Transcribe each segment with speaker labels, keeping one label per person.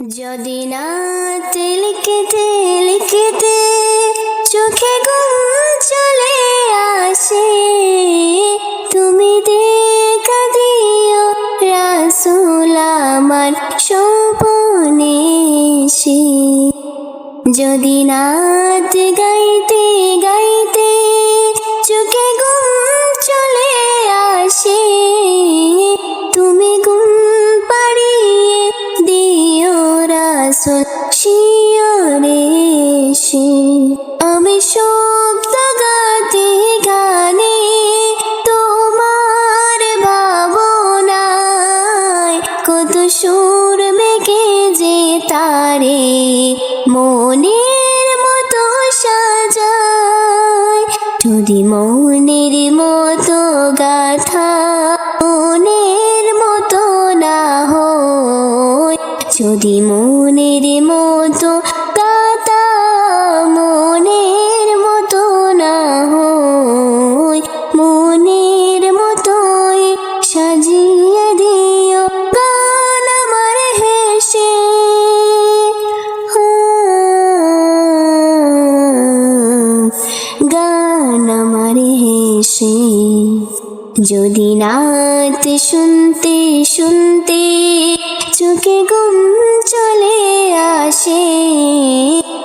Speaker 1: যদি না লিখতে লিখতে চোখে ঘুম চলে আসে, তুমি দেখা দিও রাসুল আমার এসে। যদি নাত গাইতে গাইতে গাথা মনের মতো না যদি মনের মতো গাথা মনের মতো না হয়, মনের মতোই সাজিয়ে দিও গান আমার হেসে। গান আমার হেসে। যদি নাত শুনতে শুনতে চোখে ঘুম চলে আসে,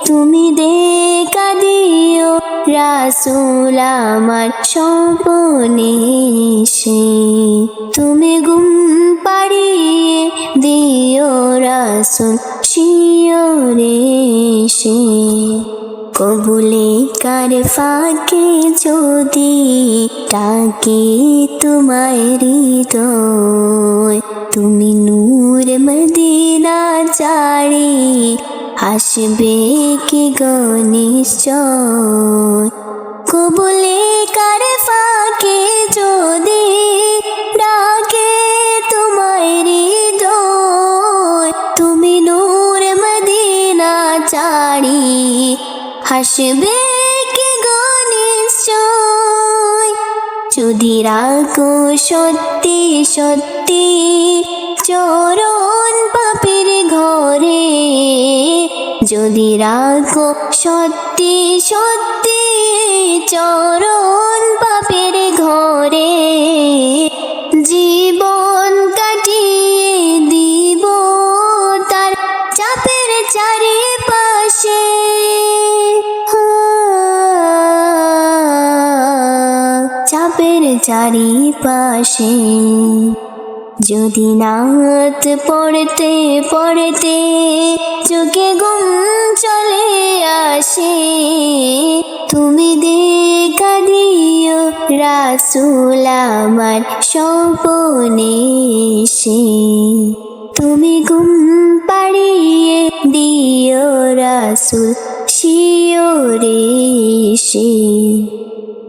Speaker 1: তুমি দেখা দিও রাসুল আমার স্বপনে এসে। তুমি ঘুম পাড়িয়ে দিও রাসুল শিয়রে সে কবুলে কার ফাঁকে যদি তোমায় হৃদয়। তুমি নূর মদিনা চাড়ি আসবে কি গনিশ্চয় কবুলে কার ফাঁকে যদি তুমি চাড়ি হাসবে কি গনিশ্চয় যদি রাখো সত্যি সত্যি চরণ পাপের ঘরে, যদি রাখো সত্যি সত্যি চরণ পাপের ঘরে চাপের চারিপাশে। যদি নাত পড়তে পড়তে চোখে ঘুম চলে আসে, তুমি দেখা দিও রাসুল আমার স্বপনে এসে। তুমি ঘুম পাড়িয়ে দিও রাসুল শিওরে সে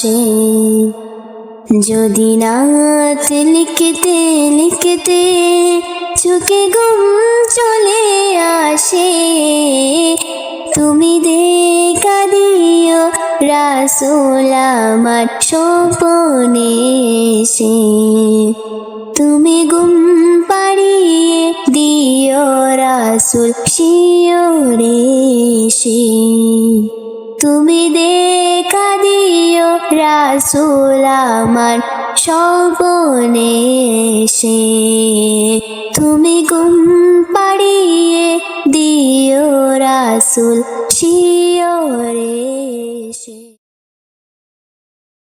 Speaker 1: ভালোবাসে যদি নাত লিখতে লিখতে চোখে ঘুম চলে আসে, তুমি দেখা দিও রাসুল আমার এসে। তুমি ঘুম পাড়িয়ে দিও রাসুল শিওরে সে তুমি দেখা রাসুল আমার সবনে এসে তুমি গুম পাড়িয়ে দিও রাসুল শিওরে সে